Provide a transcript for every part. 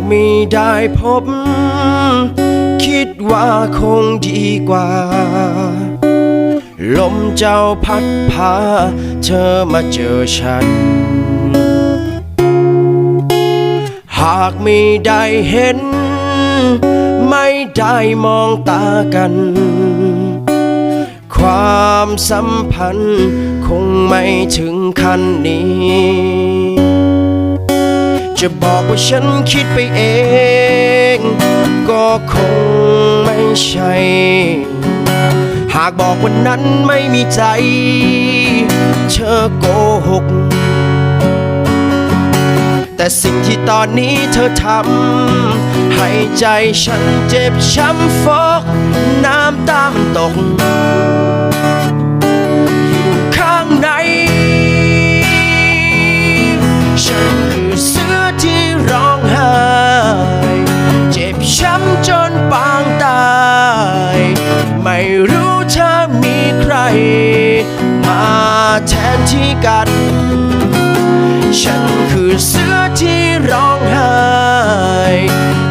หากไม่ได้พบ คิดว่าคงดีกว่า ลมเจ้าพัดพา เธอมาเจอฉัน หากไม่ได้เห็น ไม่ได้มองตากัน ความสัมพันธ์คงไม่ถึงขั้นนี้ จะบอกว่าฉันคิดไปเอง ก็คงไม่ใช่ หากบอกวันนั้นไม่มีใจ เธอโกหก แต่สิ่งที่ตอนนี้เธอทำให้ใจฉันเจ็บช้ำฟก น้ำตามันตก ที่กัด ฉันคือเสือที่ร้องไห้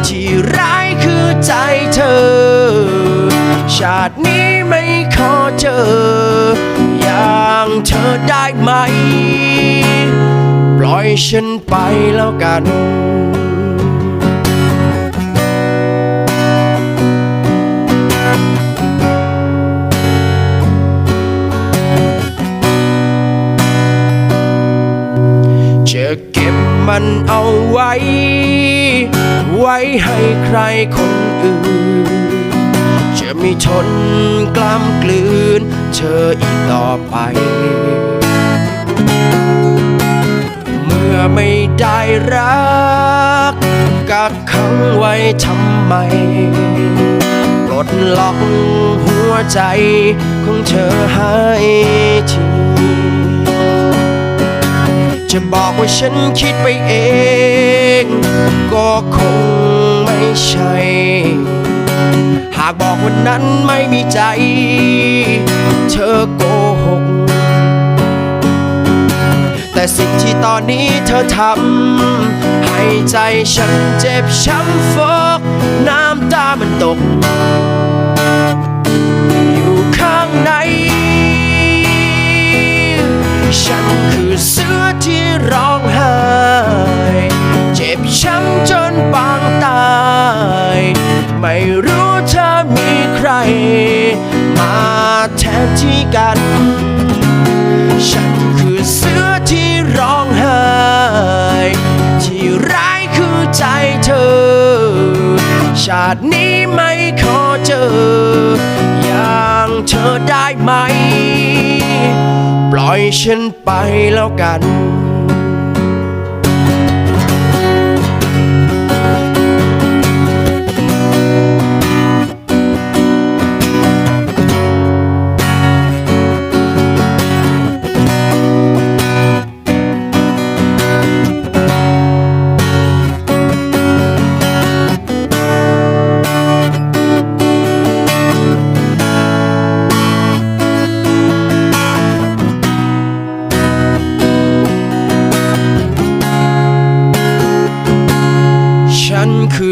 ที่ร้ายคือใจเธอ ชาตินี้ไม่ขอเจอ อย่างเธอได้ไหม ปล่อยฉันไปแล้วกัน มันเอาไว้ ไว้ให้ใครคนอื่น จะไม่ทนกล้ำกลืน เธออีกต่อไป เมื่อไม่ได้รัก กักขังไว้ทำไมปลดล็อกหัวใจของเธอให้ที จะบอกว่าฉันคิดไปเอง ก็คงไม่ใช่ หากบอกวันนั้นไม่มีใจ เธอโกหก แต่สิ่งที่ตอนนี้เธอทำให้ใจฉันเจ็บช้ำฟกน้ำตามันตก อยู่ข้างใน ฉันคือเสือที่ร้องไห้เจ็บช้ำจนปางตาย ไม่รู้เธอมีใคร มาแทนที่กัน ฉันคือเสือที่ร้องไห้ที่ร้ายคือใจเธอ ชาตินี้ไม่ขอเจอ อย่างเธอได้ไหม ปล่อยฉันไปแล้วกัน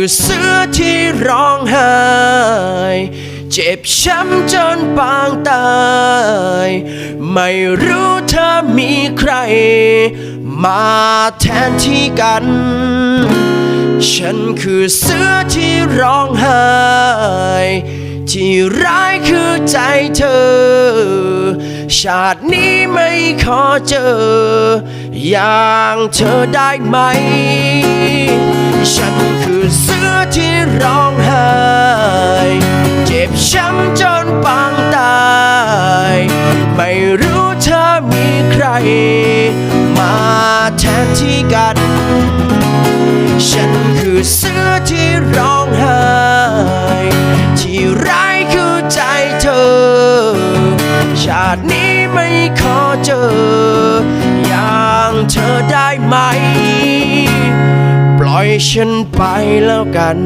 คือเสือที่ร้องไห้เจ็บช้ำจนปางตาย ไม่รู้เธอมีใคร มาแทนที่กัน ฉันคือเสือที่ร้องไห้ที่ร้ายคือใจเธอ ชาตินี้ไม่ขอเจอ อย่างเธอได้ไหม มาแทนที่กัน ฉันคือเสื้อที่ร้องไห้ที่ร้ายคือใจเธอ ชาตินี้ไม่ขอเจอ อย่างเธอได้ไหม ปล่อยฉันไปแล้วกัน